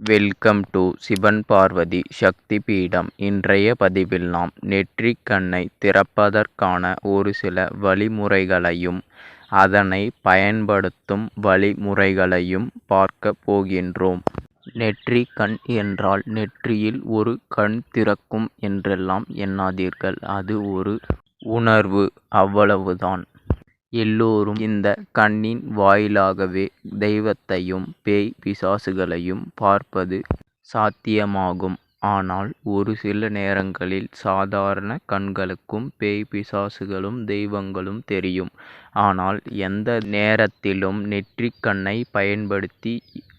Welcome to Sivan Parvathi Sakthi Peedam இன்றைய பதிவில் நாம் நெற்றிக் கண்ணை திறப்பதற்கான ஒரு சில வழிமுறைகளையும் அதனை பயன்படுத்தும் வழிமுறைகளையும் பார்க்க போகின்றோம். நெற்றி கண் என்றால் நெற்றியில் ஒரு கண் திறக்கும் என்றெல்லாம் எண்ணாதீர்கள். அது ஒரு உணர்வு. அவ்வளவுதான். எல்லோரும் இந்த கண்ணின் வாயிலாகவே தெய்வத்தையும் பேய் பிசாசுகளையும் பார்ப்பது சாத்தியமாகும். ஆனால் ஒரு சில நேரங்களில் சாதாரண கண்களுக்கும் பேய் பிசாசுகளும் தெய்வங்களும் தெரியும். ஆனால் எந்த நேரத்திலும் நெற்றிக்கண்ணை பயன்படுத்தி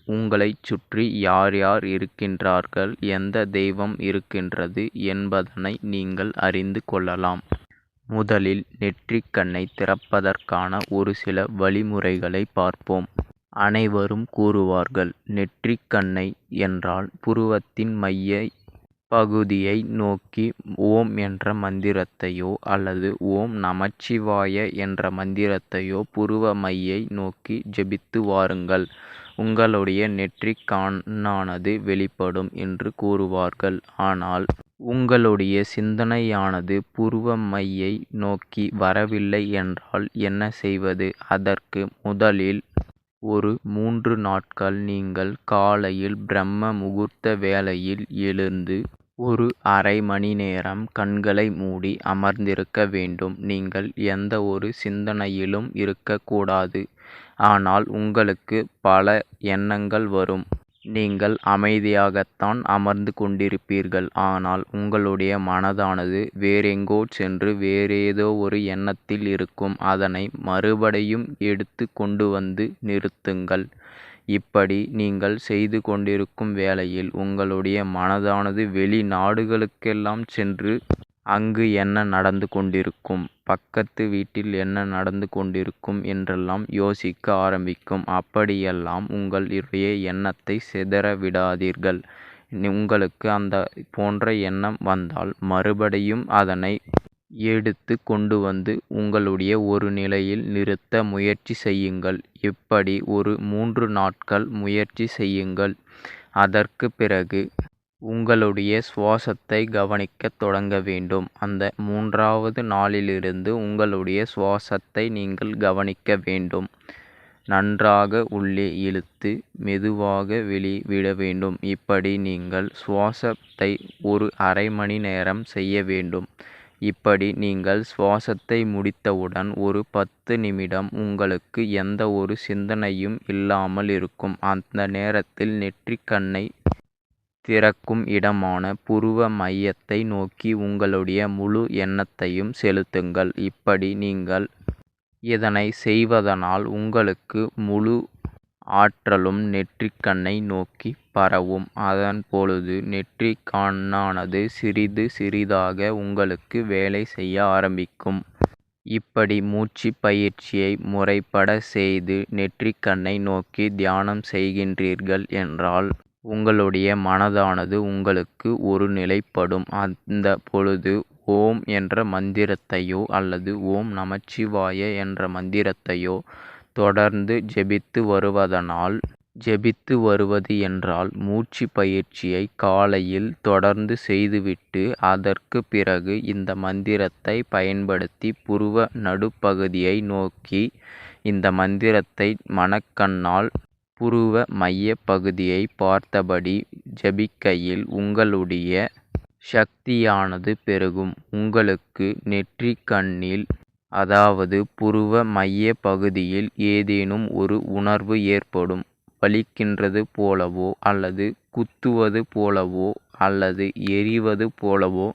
உங்களைச் சுற்றி யார் யார் இருக்கின்றார்கள் எந்த தெய்வம் இருக்கின்றது என்பதனை நீங்கள் அறிந்து கொள்ளலாம். முதலில் நெற்றிக் கண்ணை திறப்பதற்கான ஒரு சில வழிமுறைகளை பார்ப்போம். அனைவரும் கூறுவார்கள் நெற்றிக் கண்ணை என்றால் புருவத்தின் மைய பகுதியை நோக்கி ஓம் என்ற மந்திரத்தையோ அல்லது ஓம் நமச்சிவாய என்ற மந்திரத்தையோ புருவ மையை நோக்கி ஜெபித்து வாருங்கள். உங்களுடைய நெற்றிக் கண்ணானது வெளிப்படும் என்று கூறுவார்கள். ஆனால் உங்களுடைய சிந்தனையானது புருவமையை நோக்கி வரவில்லை என்றால் என்ன செய்வது? அதற்கு முதலில் ஒரு மூன்று நாட்கள் நீங்கள் காலையில் பிரம்ம முகூர்த்த வேளையில் எழுந்து ஒரு அரை மணி நேரம் கண்களை மூடி அமர்ந்திருக்க வேண்டும். நீங்கள் எந்த ஒரு சிந்தனையிலும் இருக்கக்கூடாது. ஆனால் உங்களுக்கு பல எண்ணங்கள் வரும். நீங்கள் அமைதியாகத்தான் அமர்ந்து கொண்டிருப்பீர்கள். ஆனால் உங்களுடைய மனதானது வேறெங்கோ சென்று வேறேதோ ஒரு எண்ணத்தில் இருக்கும். அதனை மறுபடியும் எடுத்து கொண்டு வந்து நிறுத்துங்கள். இப்படி நீங்கள் செய்து கொண்டிருக்கும் வேளையில் உங்களுடைய மனதானது வெளிநாடுகளுக்கெல்லாம் சென்று அங்கு என்ன நடந்து கொண்டிருக்கும்? பக்கத்து வீட்டில் என்ன நடந்து கொண்டிருக்கும் என்றெல்லாம் யோசிக்க ஆரம்பிக்கும். அப்படியெல்லாம் உங்களுடைய எண்ணத்தை சிதற விடாதீர்கள். உங்களுக்கு அந்த போன்ற எண்ணம் வந்தால் மறுபடியும் அதனை எடுத்து கொண்டு வந்து உங்களுடைய ஒரு நிலையில் நிறுத்த முயற்சி செய்யுங்கள். இப்படி ஒரு மூன்று நாட்கள் முயற்சி செய்யுங்கள். அதற்கு பிறகு உங்களுடைய சுவாசத்தை கவனிக்க தொடங்க வேண்டும். அந்த மூன்றாவது நாளிலிருந்து உங்களுடைய சுவாசத்தை நீங்கள் கவனிக்க வேண்டும். நன்றாக உள்ளே இழுத்து மெதுவாக வெளிவிட விட வேண்டும். இப்படி நீங்கள் சுவாசத்தை ஒரு அரை மணி நேரம் செய்ய வேண்டும். இப்படி நீங்கள் சுவாசத்தை முடித்தவுடன் ஒரு பத்து நிமிடம் உங்களுக்கு எந்த ஒரு சிந்தனையும் இல்லாமல் இருக்கும். அந்த நேரத்தில் நெற்றிக்கண்ணை திறக்கும் இடமான புருவ மையத்தை நோக்கி உங்களுடைய முழு எண்ணத்தையும் செலுத்துங்கள். இப்படி நீங்கள் இதனை செய்வதனால் உங்களுக்கு முழு ஆற்றலும் நெற்றிக்கண்ணை நோக்கி பரவும். அதன் பொழுது நெற்றிக் கண்ணானது சிறிது சிறிதாக உங்களுக்கு வேலை செய்ய ஆரம்பிக்கும். இப்படி மூச்சு பயிற்சியை முறைப்பட செய்து நெற்றிக்கண்ணை நோக்கி தியானம் செய்கின்றீர்கள் என்றால் உங்களுடைய மனதானது உங்களுக்கு ஒரு நிலைப்படும். அந்த பொழுது ஓம் என்ற மந்திரத்தையோ அல்லது ஓம் நமச்சிவாய என்ற மந்திரத்தையோ தொடர்ந்து ஜெபித்து வருவதனால் ஜெபித்து வருவது என்றால் மூச்சு பயிற்சியை காலையில் தொடர்ந்து செய்துவிட்டு அதற்கு பிறகு இந்த மந்திரத்தை பயன்படுத்தி புருவ நடுப்பகுதியை நோக்கி இந்த மந்திரத்தை மனக்கண்ணால் புருவ மையப்பகுதியை பார்த்தபடி ஜபிக்கையில் உங்களுடைய சக்தியானது பெருகும். உங்களுக்கு நெற்றிக்கண்ணில் அதாவது புருவ மைய பகுதியில் ஏதேனும் ஒரு உணர்வு ஏற்படும். வலிக்கின்றது போலவோ அல்லது குத்துவது போலவோ அல்லது எரிவது போலவோ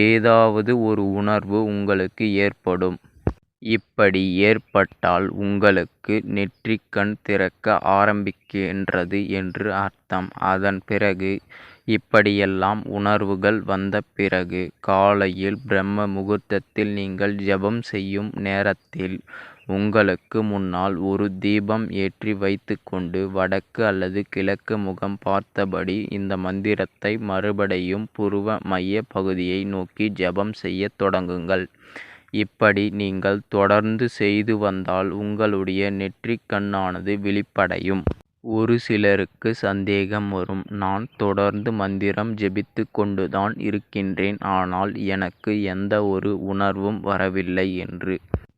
ஏதாவது ஒரு உணர்வு உங்களுக்கு ஏற்படும். இப்படி ஏற்பட்டால் உங்களுக்கு நெற்றிக்கண் திறக்க ஆரம்பிக்கின்றது என்று அர்த்தம். அதன் பிறகு இப்படியெல்லாம் உணர்வுகள் வந்த பிறகு காலையில் பிரம்ம முகூர்த்தத்தில் நீங்கள் ஜெபம் செய்யும் நேரத்தில் உங்களுக்கு முன்னால் ஒரு தீபம் ஏற்றி வைத்துக்கொண்டு வடக்கு அல்லது கிழக்கு முகம் பார்த்தபடி இந்த மந்திரத்தை மறுபடியும் புருவ மைய பகுதியை நோக்கி ஜெபம் செய்ய தொடங்குங்கள். இப்படி நீங்கள் தொடர்ந்து செய்து வந்தால் உங்களுடைய நெற்றிக் கண்ணானது விழிப்படையும். ஒரு சிலருக்கு சந்தேகம் வரும். நான் தொடர்ந்து மந்திரம் ஜெபித்து கொண்டுதான் இருக்கின்றேன். ஆனால் எனக்கு எந்த ஒரு உணர்வும் வரவில்லை என்று.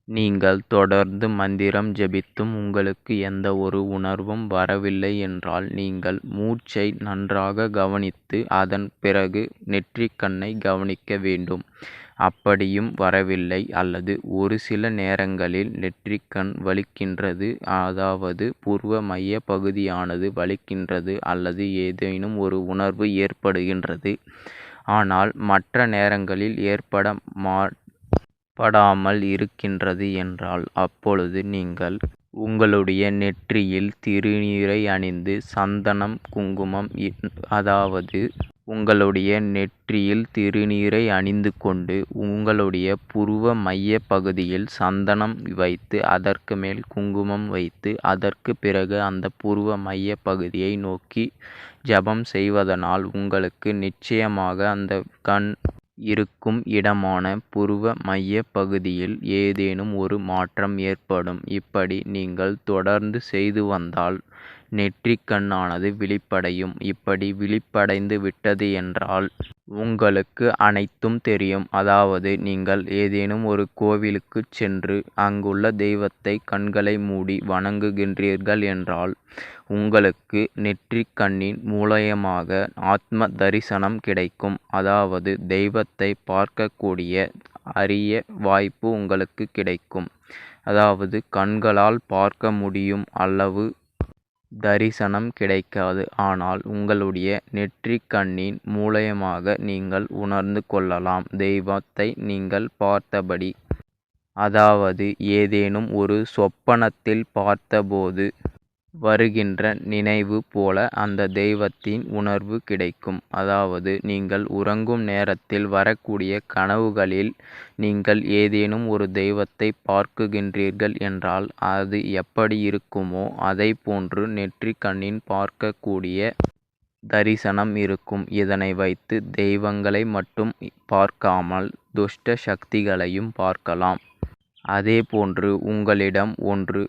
நீங்கள் தொடர்ந்து மந்திரம் ஜெபித்தும் உங்களுக்கு எந்த ஒரு உணர்வும் வரவில்லை என்றால் நீங்கள் மூச்சை நன்றாக கவனித்து அதன் பிறகு நெற்றிக்கண்ணை கவனிக்க வேண்டும். அப்படியும் வரவில்லை. அல்லது ஒரு சில நேரங்களில் நெற்றிக்கண் வலிக்கின்றது. அதாவது புருவ மைய பகுதியானது வலிக்கின்றது. அல்லது ஏதேனும் ஒரு உணர்வு ஏற்படுகின்றது. ஆனால் மற்ற நேரங்களில் ஏற்பட மாட்டாமல் இருக்கின்றது என்றால் அப்பொழுது நீங்கள் உங்களுடைய நெற்றியில் திருநீரை அணிந்து சந்தனம் குங்குமம் அதாவது உங்களுடைய நெற்றியில் திருநீறை அணிந்து கொண்டு உங்களுடைய புருவ மைய பகுதியில் சந்தனம் வைத்து அதற்கு மேல் குங்குமம் வைத்து அதற்கு பிறகு அந்த புருவ மைய பகுதியை நோக்கி ஜபம் செய்வதனால் உங்களுக்கு நிச்சயமாக அந்த கண் இருக்கும் இடமான புருவ மைய பகுதியில் ஏதேனும் ஒரு மாற்றம் ஏற்படும். இப்படி நீங்கள் தொடர்ந்து செய்து வந்தால் நெற்றிக்கண்ணானது விழிப்படையும். இப்படி விழிப்படைந்து விட்டது என்றால் உங்களுக்கு அனைத்தும் தெரியும். அதாவது நீங்கள் ஏதேனும் ஒரு கோவிலுக்கு சென்று அங்குள்ள தெய்வத்தை கண்களை மூடி வணங்குகின்றீர்கள் என்றால் உங்களுக்கு நெற்றிக்கண்ணின் மூலயமாக ஆத்ம தரிசனம் கிடைக்கும். அதாவது தெய்வத்தை பார்க்கக்கூடிய அரிய வாய்ப்பு உங்களுக்கு கிடைக்கும். அதாவது கண்களால் பார்க்க முடியும் அளவு தரிசனம் கிடைக்காது. ஆனால் உங்களுடைய நெற்றிக்கண்ணின் மூலயமாக நீங்கள் உணர்ந்து கொள்ளலாம். தெய்வத்தை நீங்கள் பார்த்தபடி. அதாவது ஏதேனும் ஒரு சொப்பனத்தில் பார்த்தபோது வருகின்ற நினைவு போல அந்த தெய்வத்தின் உணர்வு கிடைக்கும். அதாவது நீங்கள் உறங்கும் நேரத்தில் வரக்கூடிய கனவுகளில் நீங்கள் ஏதேனும் ஒரு தெய்வத்தை பார்க்குகின்றீர்கள் என்றால் அது எப்படி இருக்குமோ அதை போன்று நெற்றிக்கண்ணின் பார்க்கக்கூடிய தரிசனம் இருக்கும். இதனை வைத்து தெய்வங்களை மட்டும் பார்க்காமல் துஷ்ட சக்திகளையும் பார்க்கலாம். அதே போன்று உங்களிடம் ஒன்று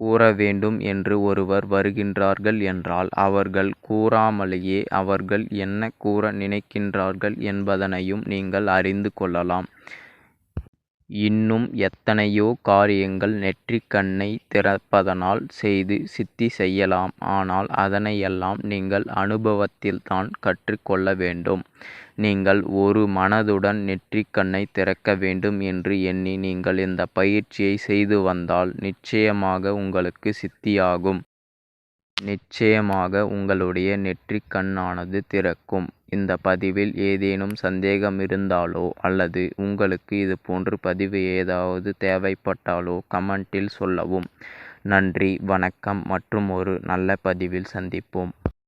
கூற வேண்டும் என்று ஒருவர் வருகின்றார்கள் என்றால் அவர்கள் கூறாமலேயே அவர்கள் என்ன கூற நினைக்கின்றார்கள் என்பதனையும் நீங்கள் அறிந்து கொள்ளலாம். இன்னும் எத்தனையோ காரியங்கள் நெற்றிக்கண்ணை திறப்பதனால் செய்து சித்தி செய்யலாம். ஆனால் அதனையெல்லாம் நீங்கள் அனுபவத்தில்தான் கற்றுக் கொள்ள வேண்டும். நீங்கள் ஒரு மனதுடன் நெற்றிக்கண்ணை திறக்க வேண்டும் என்று எண்ணி நீங்கள் இந்த பயிற்சியை செய்து வந்தால் நிச்சயமாக உங்களுக்கு சித்தியாகும். நிச்சயமாக உங்களுடைய நெற்றிக்கண்ணானது திறக்கும். இந்த பதிவில் ஏதேனும் சந்தேகம் இருந்தாலோ அல்லது உங்களுக்கு இது போன்ற பதிவு ஏதாவது தேவைப்பட்டாலோ கமெண்டில் சொல்லவும். நன்றி வணக்கம் மற்றும் ஒரு நல்ல பதிவில் சந்திப்போம்.